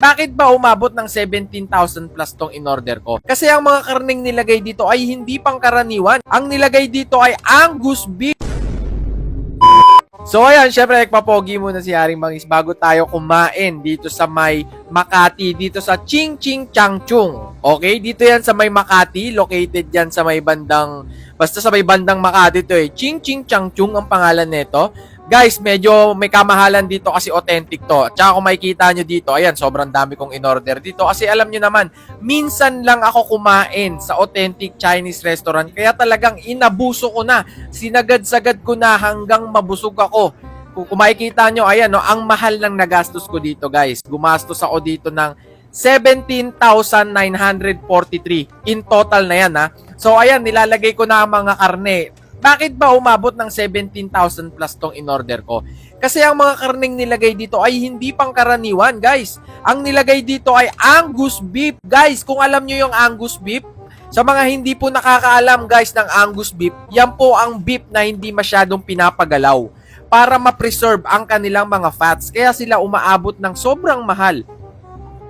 Bakit ba umabot ng 17,000 plus tong in-order ko? Kasi ang mga karning nilagay dito ay hindi pangkaraniwan. Ang nilagay dito ay Angus beef. So ayan, syempre nagpapogi muna si Haring Mangis bago tayo kumain dito sa may Makati, dito sa Ching Ching Chang Chung. Okay, dito yan sa may Makati, located yan sa may bandang, basta sa may bandang Makati to eh. Ching Ching Chang Chung ang pangalan nito. Guys, medyo may kamahalan dito kasi authentic to. Tsaka kung makikita nyo dito, ayan, sobrang dami kong in-order dito. Kasi alam nyo naman, minsan lang ako kumain sa authentic Chinese restaurant. Kaya talagang inabuso ko na. Sinagad-sagad ko na hanggang mabusog ako. Kung, makikita nyo, ayan, no, ang mahal ng nagastos ko dito, guys. Gumastos ako dito ng 17,943 in total na yan, ha. So, ayan, nilalagay ko na ang mga karne. Bakit ba umabot ng 17,000 plus tong in-order ko? Kasi ang mga karneng nilagay dito ay hindi pangkaraniwan, guys. Ang nilagay dito ay Angus beef. Guys, kung alam nyo yung Angus beef, sa mga hindi po nakakaalam, guys, ng Angus beef, yan po ang beef na hindi masyadong pinapagalaw para ma-preserve ang kanilang mga fats. Kaya sila umaabot ng sobrang mahal.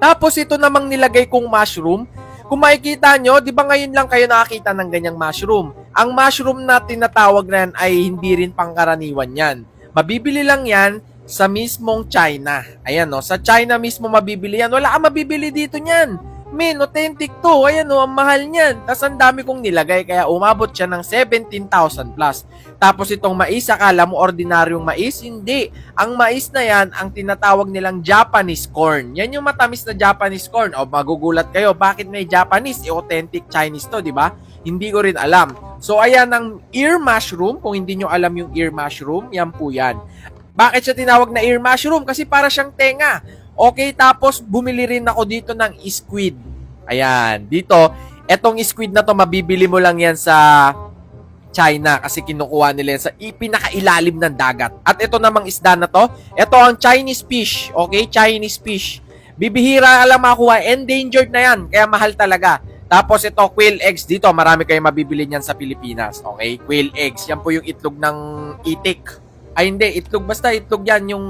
Tapos ito namang nilagay kong mushroom, kung makikita nyo, di ba ngayon lang kayo nakakita ng ganyang mushroom? Ang mushroom na tinatawag na yan ay hindi rin pangkaraniwan yan. Mabibili lang yan sa mismong China. Ayan no, sa China mismo mabibili yan. Wala kang mabibili dito niyan. Men, authentic to. Ayan no, ang mahal niyan. Tapos ang dami kong nilagay kaya umabot siya ng 17,000 plus. Tapos itong mais, akala mo ordinaryong mais? Hindi. Ang mais na yan, ang tinatawag nilang Japanese corn. Yan yung matamis na Japanese corn. O magugulat kayo, bakit may Japanese? E, authentic Chinese to, di ba? Hindi ko rin alam. So ayan ang ear mushroom. Kung hindi nyo alam yung ear mushroom, yan po yan. Bakit siya tinawag na ear mushroom? Kasi para siyang tenga. Okay, tapos bumili rin ako dito ng squid. Ayan, dito, etong squid na to, mabibili mo lang yan sa China kasi kinukuha nila yan sa ipinakailalim ng dagat. At ito namang isda na to, ito ang Chinese fish, okay? Chinese fish. Bibihira lang makuha, endangered na yan, kaya mahal talaga. Tapos ito, quail eggs dito, marami kayong mabibili niyan sa Pilipinas, okay? Quail eggs, yan po yung itlog ng itik. Ay hindi, itlog, basta itlog yan, yung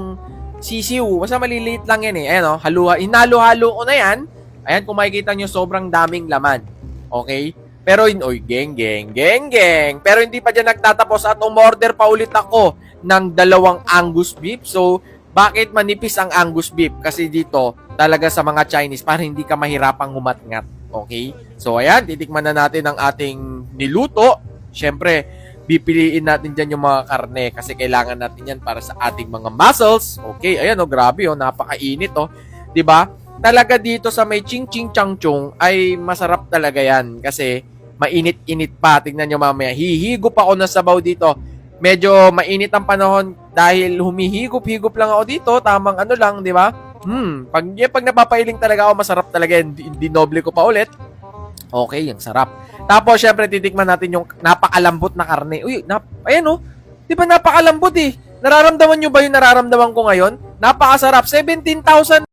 sisiw, basta maliliit lang yan eh. Ayan o, haluha, inalo-halo ko na yan. Ayan, kung makikita nyo, sobrang daming laman. Okay? Pero, in, oy, geng, geng, geng, geng. Pero hindi pa dyan nagtatapos at umorder pa ulit ako ng dalawang Angus beef. So, bakit manipis ang Angus beef? Kasi dito, talaga sa mga Chinese, para hindi ka mahirapang humatngat. Okay? So, ayan, titikman na natin ang ating niluto. Siyempre, pipiliin natin dyan yung mga karne kasi kailangan natin yan para sa ating mga muscles. Okay, ayan o, grabe o, napakainit o. 'Di ba? Talaga dito sa may ching ching chang chung ay masarap talaga yan kasi mainit-init pa. Tingnan nyo mamaya. Hihigop ako ng sabaw dito. Medyo mainit ang panahon dahil humihigop-higop lang ako dito. Tamang ano lang, di ba? Hmm, pag, pag napapailing talaga ako, masarap talaga yan. Di- Dinoble ko pa ulit. Okay, ang sarap. Tapos, syempre, titikman natin yung napakalambot na karne. Uy, nap ayan oh. Di ba napakalambot eh? Nararamdaman nyo ba yung nararamdaman ko ngayon? Napakasarap. 17,000